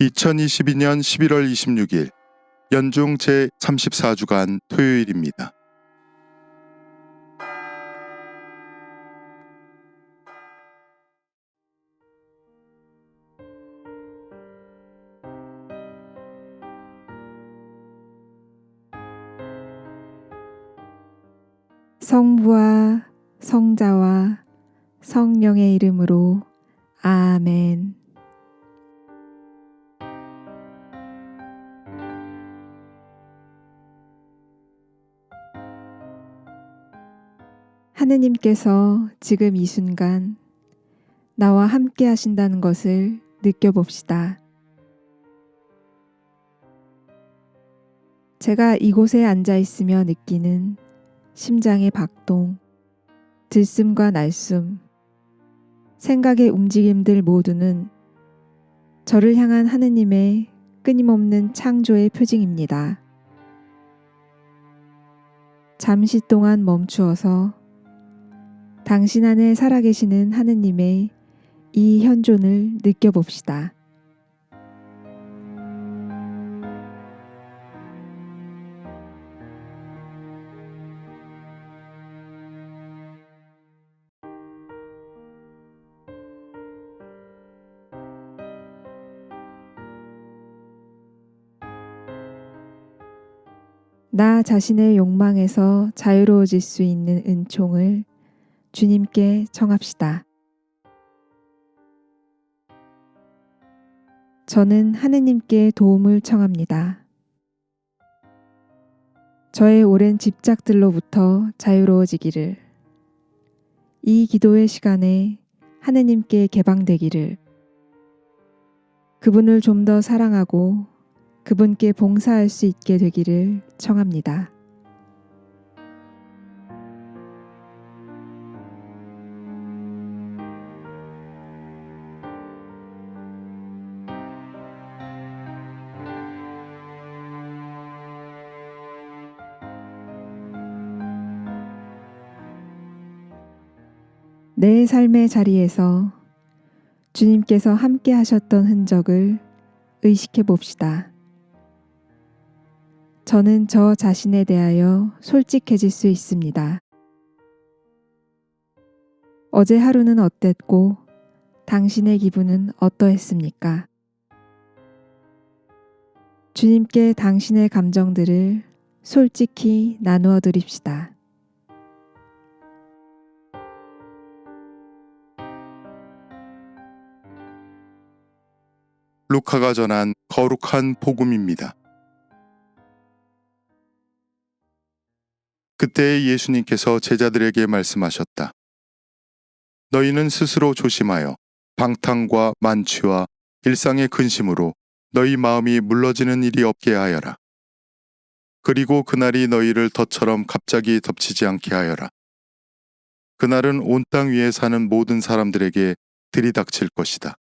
2022년 11월 26일 연중 제34주간 토요일입니다. 성부와 성자와 성령의 이름으로 아멘. 하느님께서 지금 이 순간 나와 함께 하신다는 것을 느껴봅시다. 제가 이곳에 앉아 있으며 느끼는 심장의 박동, 들숨과 날숨, 생각의 움직임들 모두는 저를 향한 하느님의 끊임없는 창조의 표징입니다. 잠시 동안 멈추어서 당신 안에 살아계시는 하느님의 이 현존을 느껴봅시다. 나 자신의 욕망에서 자유로워질 수 있는 은총을 주님께 청합시다. 저는 하느님께 도움을 청합니다. 저의 오랜 집착들로부터 자유로워지기를, 이 기도의 시간에 하느님께 개방되기를, 그분을 좀 더 사랑하고 그분께 봉사할 수 있게 되기를 청합니다. 내 삶의 자리에서 주님께서 함께 하셨던 흔적을 의식해 봅시다. 저는 저 자신에 대하여 솔직해질 수 있습니다. 어제 하루는 어땠고 당신의 기분은 어떠했습니까? 주님께 당신의 감정들을 솔직히 나누어 드립시다. 루카가 전한 거룩한 복음입니다. 그때 예수님께서 제자들에게 말씀하셨다. 너희는 스스로 조심하여 방탕과 만취와 일상의 근심으로 너희 마음이 물러지는 일이 없게 하여라. 그리고 그날이 너희를 덫처럼 갑자기 덮치지 않게 하여라. 그날은 온 땅 위에 사는 모든 사람들에게 들이닥칠 것이다.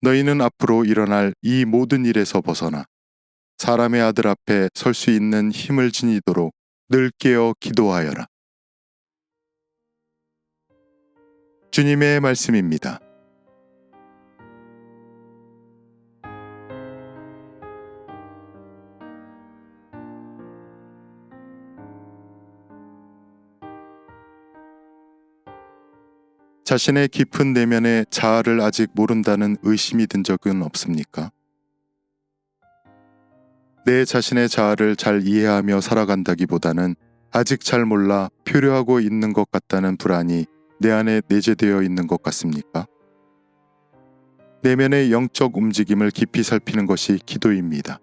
너희는 앞으로 일어날 이 모든 일에서 벗어나 사람의 아들 앞에 설 수 있는 힘을 지니도록 늘 깨어 기도하여라. 주님의 말씀입니다. 자신의 깊은 내면의 자아를 아직 모른다는 의심이 든 적은 없습니까? 내 자신의 자아를 잘 이해하며 살아간다기보다는 아직 잘 몰라 표류하고 있는 것 같다는 불안이 내 안에 내재되어 있는 것 같습니까? 내면의 영적 움직임을 깊이 살피는 것이 기도입니다.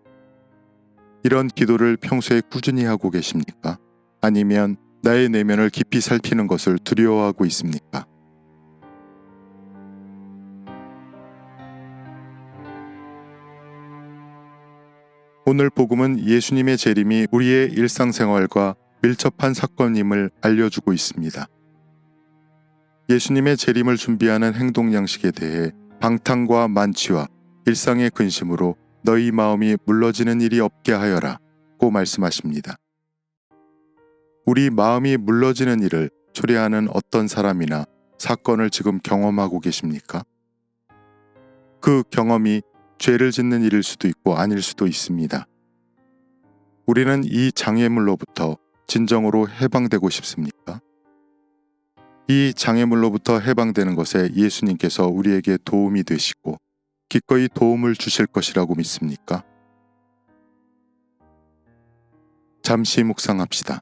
이런 기도를 평소에 꾸준히 하고 계십니까? 아니면 나의 내면을 깊이 살피는 것을 두려워하고 있습니까? 오늘 복음은 예수님의 재림이 우리의 일상생활과 밀접한 사건임을 알려주고 있습니다. 예수님의 재림을 준비하는 행동 양식에 대해 방탕과 만취와 일상의 근심으로 너희 마음이 물러지는 일이 없게 하여라 고 말씀하십니다. 우리 마음이 물러지는 일을 초래하는 어떤 사람이나 사건을 지금 경험하고 계십니까? 그 경험이 죄를 짓는 일일 수도 있고 아닐 수도 있습니다. 우리는 이 장애물로부터 진정으로 해방되고 싶습니까? 이 장애물로부터 해방되는 것에 예수님께서 우리에게 도움이 되시고 기꺼이 도움을 주실 것이라고 믿습니까? 잠시 묵상합시다.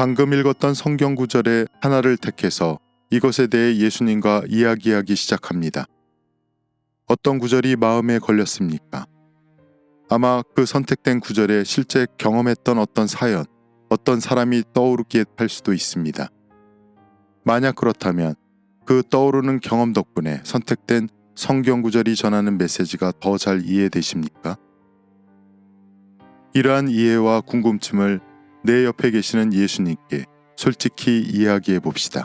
방금 읽었던 성경 구절의 하나를 택해서 이것에 대해 예수님과 이야기하기 시작합니다. 어떤 구절이 마음에 걸렸습니까? 아마 그 선택된 구절에 실제 경험했던 어떤 사연, 어떤 사람이 떠오르게 할 수도 있습니다. 만약 그렇다면 그 떠오르는 경험 덕분에 선택된 성경 구절이 전하는 메시지가 더 잘 이해되십니까? 이러한 이해와 궁금증을 내 옆에 계시는 예수님께 솔직히 이야기해 봅시다.